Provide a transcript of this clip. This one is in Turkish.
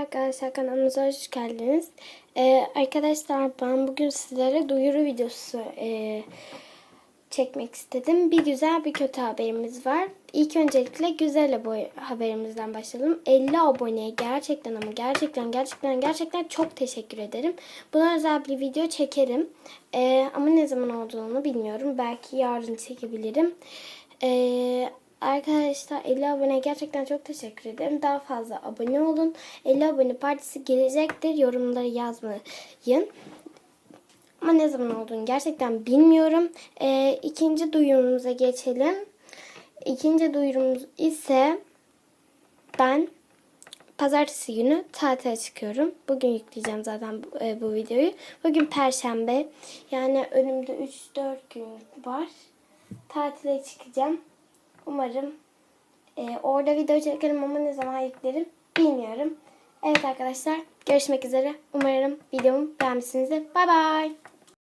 arkadaşlar kanalımıza hoş geldiniz. Ee, arkadaşlar ben bugün sizlere duyuru videosu e, çekmek istedim. Bir güzel bir kötü haberimiz var. İlk öncelikle güzel haberimizden başlayalım. 50 aboneye gerçekten ama gerçekten gerçekten gerçekten çok teşekkür ederim. Buna özel bir video çekerim. Ee, ama ne zaman olduğunu bilmiyorum. Belki yarın çekebilirim. Ee, Arkadaşlar 50 abone gerçekten çok teşekkür ederim. Daha fazla abone olun. 50 abone partisi gelecektir. Yorumları yazmayın. Ama ne zaman olduğunu gerçekten bilmiyorum. Ee, ikinci duyurumuza geçelim. İkinci duyurumuz ise ben pazartesi günü tatile çıkıyorum. Bugün yükleyeceğim zaten bu, e, bu videoyu. Bugün perşembe. Yani önümde 3-4 gün var. Tatile çıkacağım. Umarım e, orada video çekerim ama ne zaman yüklerim bilmiyorum. Evet arkadaşlar görüşmek üzere. Umarım videomu beğenmişsinizdir. Bay bay.